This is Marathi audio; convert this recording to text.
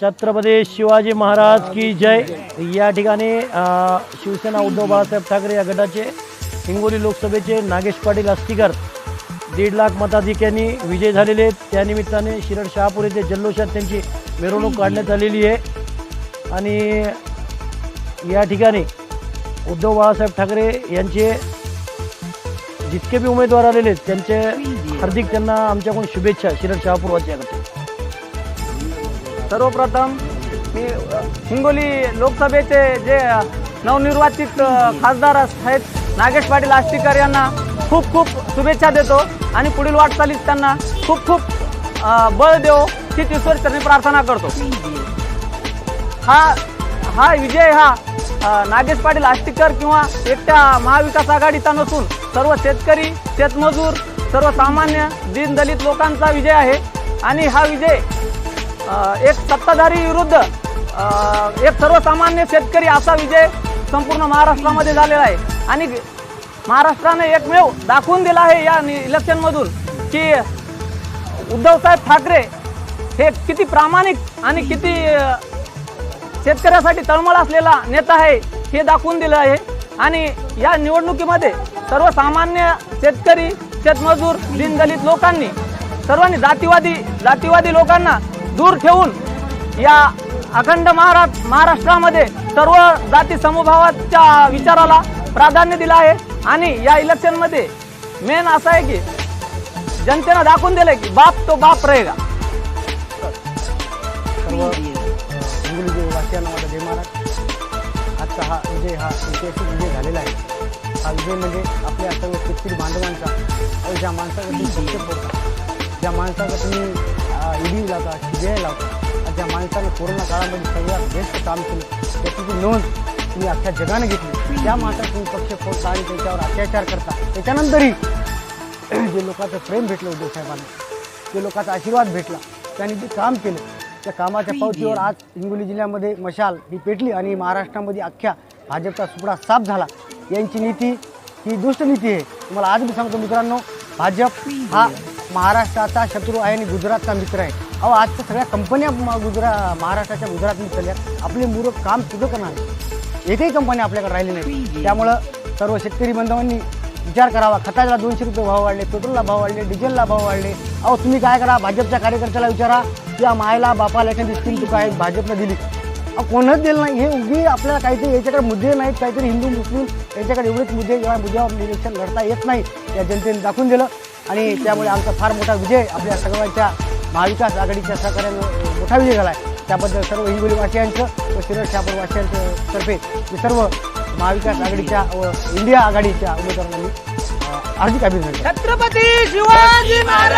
छत्रपती शिवाजी महाराज की जय. या ठिकाणी शिवसेना उद्धव बाळासाहेब ठाकरे या गटाचे हिंगोली लोकसभेचे नागेश पाटील अस्तीकर दीड लाख मताधिक्यांनी विजय झालेले आहेत. त्यानिमित्ताने शिरड शहापूर येथे जल्लोषात त्यांची मिरवणूक काढण्यात आलेली आहे. आणि या ठिकाणी उद्धव बाळासाहेब ठाकरे यांचे जितके बी उमेदवार आलेले आहेत त्यांचे हार्दिक त्यांना आमच्याकडून शुभेच्छा शिरड शहापूर वाच्याकडे सर्वप्रथम मी हिंगोली लोकसभेचे जे नवनिर्वाचित खासदार आहेत नागेश पाटील आष्टीकर यांना खूप खूप शुभेच्छा देतो आणि पुढील वाटचालीस त्यांना खूप खूप बळ देव हीच ईश्वरचरणी प्रार्थना करतो. हा हा विजय हा नागेश पाटील आष्टीकर किंवा एकट्या महाविकास आघाडीचा नसून सर्व शेतकरी शेतमजूर सर्वसामान्य दीनदलित लोकांचा विजय आहे आणि हा विजय एक सत्ताधारी विरुद्ध एक सर्वसामान्य शेतकरी असा विजय संपूर्ण महाराष्ट्रामध्ये झालेला आहे. आणि महाराष्ट्राने एकमेव दाखवून दिला आहे या नि- इलेक्शनमधून की उद्धवसाहेब ठाकरे हे किती प्रामाणिक आणि किती शेतकऱ्यासाठी तळमळ असलेला नेता आहे हे दाखवून दिलं आहे. आणि या निवडणुकीमध्ये सर्वसामान्य शेतकरी शेतमजूर दिनदलित लोकांनी सर्वांनी जातीवादी जातीवादी लोकांना दूर ठेवून या अखंड महाराष्ट्र महाराष्ट्रामध्ये सर्व जाती समभावाच्या विचाराला प्राधान्य दिलं आहे. आणि या इलेक्शनमध्ये मेन असं आहे की जनतेनं दाखवून दिलंय की बाप तो बाप रहेगा. आजचा हा विजय हा ऐतिहासिक विजय झालेला आहे. हा विजय म्हणजे आपल्या सर्व शेतकरी बांधवांचा ज्या माणसाचा तुम्ही पक्ष फोडता ज्या माणसाचा तुम्ही लावता शिबिआय लावता आणि ज्या माणसाने कोरोना काळामध्ये सगळ्यात बेस्ट काम केलं. त्याची जी नोंद तुम्ही अख्ख्या जगाने घेतली. त्या माणसाचा तुम्ही पक्ष फोडता आणि त्याच्यावर अत्याचार करता त्याच्यानंतरही जे लोकांचं प्रेम भेटलं उद्धव साहेबांना जे लोकांचा आशीर्वाद भेटला त्यांनी जे काम केलं त्या कामाच्या पावतीवर आज हिंगोली जिल्ह्यामध्ये मशाल ही पेटली आणि महाराष्ट्रामध्ये अख्ख्या भाजपचा सुपडा साफ झाला. यांची नीती ही दुष्ट नीती आहे. तुम्हाला आज मी सांगतो मित्रांनो भाजप हा महाराष्ट्राचा शत्रू आहे आणि गुजरातचा मित्र आहे. अहो आजच्या सगळ्या कंपन्या गुजरा महाराष्ट्राच्या गुजरातमध्ये चालल्या. आपले मुलं काम सुद्धा करणार एकही कंपनी आपल्याकडे राहिली नाही. त्यामुळं सर्व शेतकरी बांधवांनी विचार करावा. खताला दोनशे रुपये भाव वाढले पेट्रोलला भाव वाढले डिझेलला भाव वाढले. अहो तुम्ही काय करा? भाजपच्या कार्यकर्त्याला विचारा. किंवा मायला बापाला एखादी स्कीम तुका आहे भाजपनं दिली. कोणच दिलं नाही. हे उगी आपल्याला काहीतरी याच्याकडे मुद्दे नाहीत. काहीतरी हिंदू मुस्लिम याच्याकडे एवढेच मुद्दे या मुद्द्यावर इलेक्शन लढता येत नाही. या जनतेने दाखवून दिलं. आणि त्यामुळे आमचा फार मोठा विजय आपल्या सगळ्यांच्या महाविकास आघाडीच्या सहकार्यानं मोठा विजय झाला आहे त्याबद्दल सर्व हिंगोलीवासियांचं व शिरड शापूर वासियांचं तर्फे मी सर्व महाविकास आघाडीच्या व इंडिया आघाडीच्या उमेदवारांनी हार्दिक अभिनंदन छत्रपती शिवाजी महाराज!